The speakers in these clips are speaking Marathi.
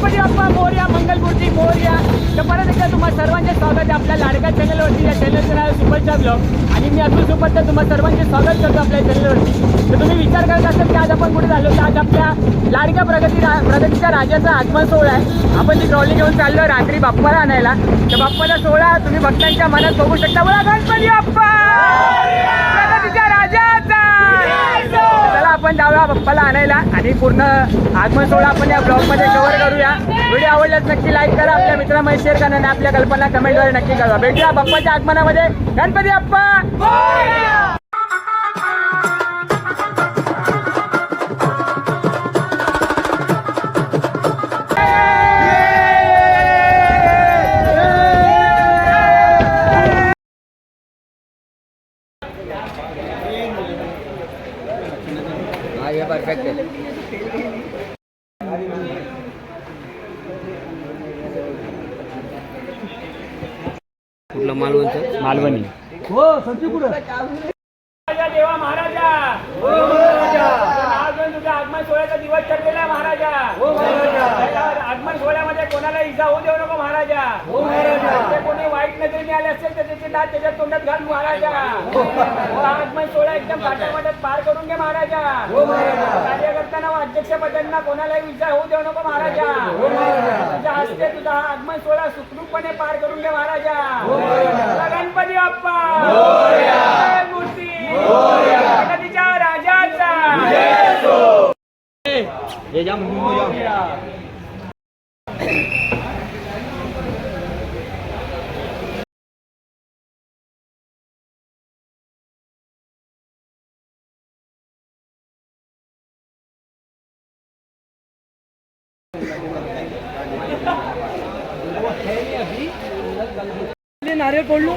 गणपती बाप्पा मोर्या मंगलमूर्ती मोर्या. तर परत एकदा तुम्हाला सर्वांचे स्वागत आहे आपल्या लाडक्या चॅनलवरती या चॅनलचं नाव सुपरच्या ब्लॉग. आणि मी अतुल सुपर तर सर्वांचे स्वागत करतो आपल्या चॅनलवरती. तर तुम्ही विचार करत असाल की आज आपण कुठे झालो तर आज आपल्या लाडक्या प्रगती रा प्रगतीच्या राजाचा आगमन सोहळा आहे. आपण ती ट्रॉली घेऊन चाललो रात्री बाप्पाला आणायला. तर बाप्पाला सोहळा तुम्ही भक्तांच्या मनात बघू शकता. बोला गणपती बाप्पा प्रगतीच्या राजाचा आपण जाऊया पप्पाला आणायला. आणि पूर्ण आगमन सोहळा आपण या ब्लॉगमध्ये कव्हर करूया. व्हिडिओ आवडल्यास नक्की लाईक करा. आपल्या मित्रांमध्ये शेअर करा आणि आपल्या कल्पना कमेंटद्वारे नक्की करा भेटूया बाप्पाच्या आगमनामध्ये. गणपती बाप्पा! हा हे परफेक्ट आहे. कुठलं मालवणचं? मालवणी. हो संजू कुठं? देवा महाराजा! आज तुझा आगमन सोहळ्याचा दिवस ठरलेला महाराजा. हो महाराजा! आगमन सोहळ्यामध्ये कोणाला इजा होऊ देऊ नको महाराजा. हो महाराजा! असेल तर त्याचे दात त्याच्या तोंडात घाल महाराजा. हो, आगमन सोहळा एकदम काट्यामध्ये पार करून घे महाराजा. हो महाराजा. कार्य करताना अध्यक्षपदांना कोणालाही इजा होऊ देऊ नको महाराजा. हो महाराजा. तुझ्या हस्ते तुझा हा आगमन सोहळा सुखरूपपणे पार करून घे महाराजा. हो गणपती बाप्पा. जय मूर्ती गणपतीच्या राजाचा. हे जाम नारळ पडलो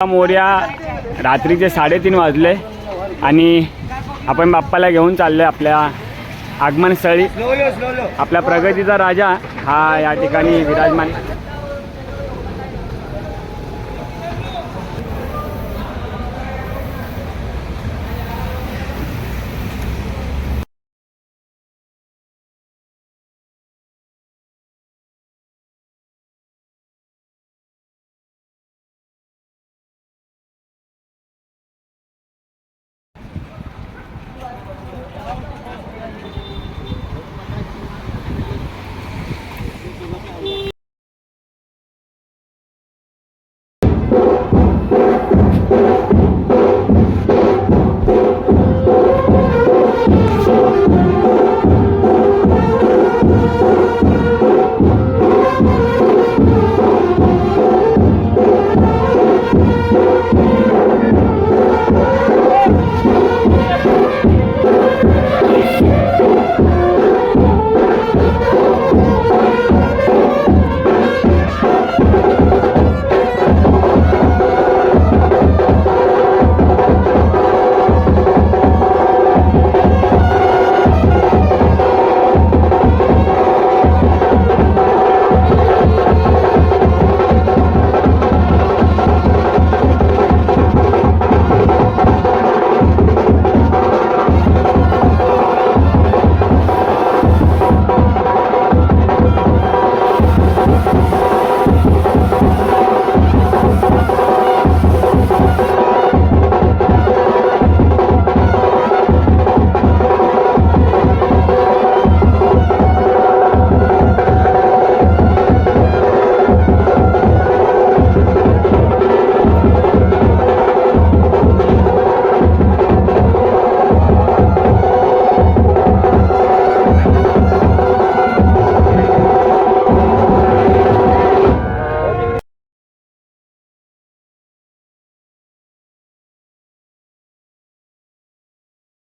मोर्या रात्रीचे साडेतीन वाजले आणि आपण बाप्पाला घेऊन चाललोय आपल्या आगमनस्थळी. आपल्या प्रगतीचा राजा हा या ठिकाणी विराजमान